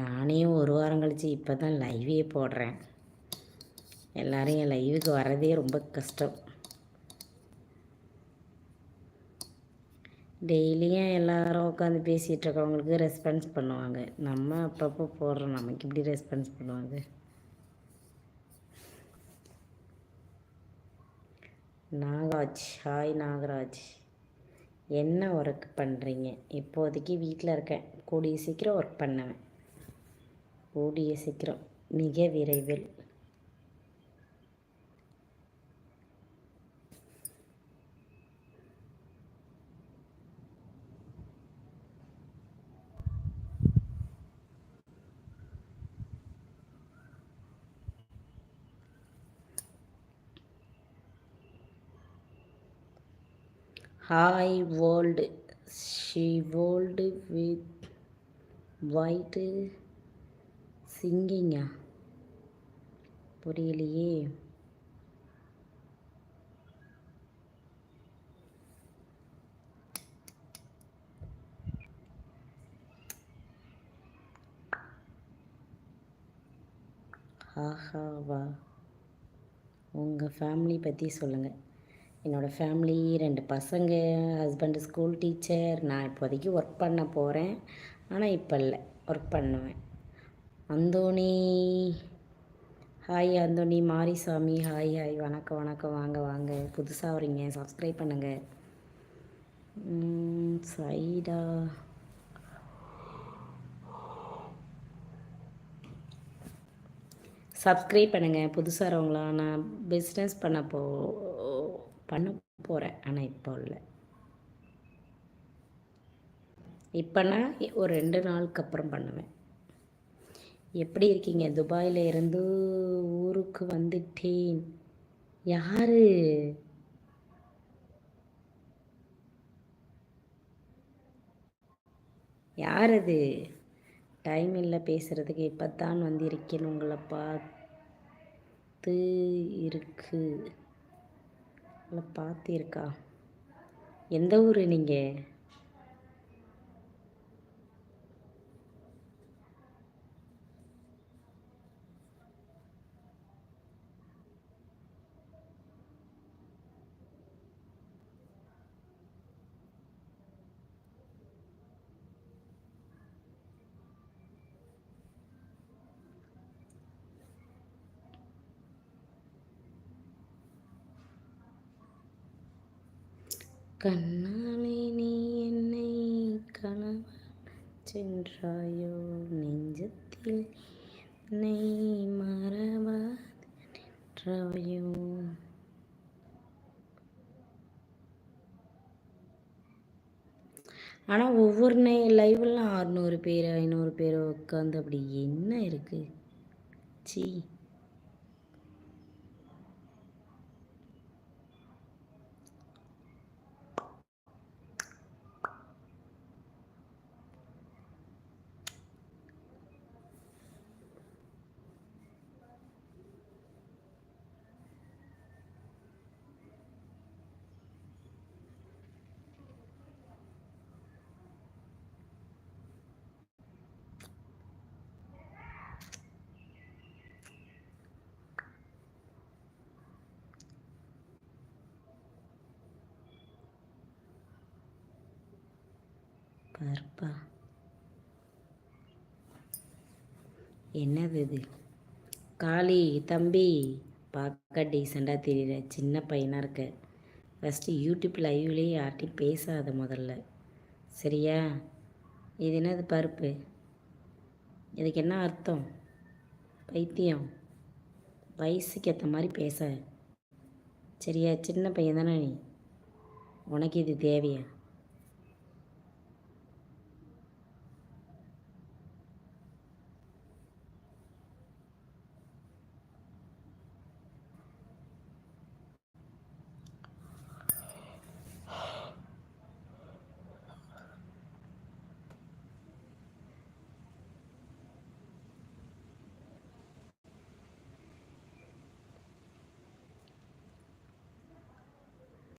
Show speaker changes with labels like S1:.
S1: நானே ஒரு வாரம் கழித்து இப்போ தான் லைவே போடுறேன். எல்லோரும் என் லைவுக்கு வரதே ரொம்ப கஷ்டம். டெய்லியும் எல்லாரும் உட்காந்து பேசிகிட்டு இருக்கவங்களுக்கு ரெஸ்பான்ஸ் பண்ணுவாங்க. நம்ம அப்பப்போ போடுறோம். நமக்கு இப்படி ரெஸ்பான்ஸ் பண்ணுவாங்க? நாகராஜ். ஹாய் நாகராஜ். என்ன ஒர்க் பண்ணுறீங்க இப்போதைக்கு வீட்டில் இருக்கேன். கூடிய சீக்கிரம் ஒர்க் பண்ணுவேன். கூடிய சீக்கிரம். மிக விரைவில். Hi world she world with white சிங்கிங்கா. புரியலையே. ஆஹாவா. உங்கள் ஃபேமிலி பற்றி சொல்லுங்கள் என்னோடய ஃபேமிலி ரெண்டு பசங்க ஹஸ்பண்டு ஸ்கூல் டீச்சர். நான் இப்போதைக்கு ஒர்க் பண்ண போகிறேன் ஆனால் இப்போ இல்லை. ஒர்க் பண்ணுவேன். Anthony. Hi Anthony Marisamy. Hi hi வணக்கம் வணக்கம். வாங்க வாங்க. புதுசாக வரீங்க சப்ஸ்கிரைப் பண்ணுங்கள் சைடா. சப்ஸ்கிரைப் பண்ணுங்கள் புதுசாக வரவங்களா நான் பிஸ்னஸ் பண்ண போ பண்ண போகிறேன் ஆனால் இப்போ இல்லை. இப்போனா ஒரு ரெண்டு நாளுக்கு அப்புறம் பண்ணுவேன். எப்படி இருக்கீங்க? துபாயில் இருந்து ஊருக்கு வந்துட்டேன். யாரு? யார் அது டைம் இல்லை பேசுகிறதுக்கு இப்போ தான் வந்திருக்கேன். உங்களை பார்த்து இருக்கு. உங்களை பார்த்து இருக்கா எந்த ஊர் நீங்கள் கண்ணாலே நீ என்னை கணவன் சென்றாயோ? நெஞ்சத்தில் என்னை மறவாதோ ஆனால் ஒவ்வொரு நே லைவ்லாம் அறுநூறு பேர் ஐநூறு பேர் உட்காந்து அப்படி என்ன இருக்குது சி பாருப்பா என்னது இது? காளி தம்பி பார்க்க டீசெண்டாக தெரியல சின்ன பையனாக இருக்க. ஃபஸ்ட்டு யூடியூப் லைவ்லேயே யார்ட்டையும் பேசாத முதல்ல. சரியா? இது என்னது பருப்பு? இதுக்கு என்ன அர்த்தம்? பைத்தியம். வயசுக்கு ஏற்ற மாதிரி பேச சரியா? சின்ன பையன் தானே நீ? உனக்கு இது தேவையா?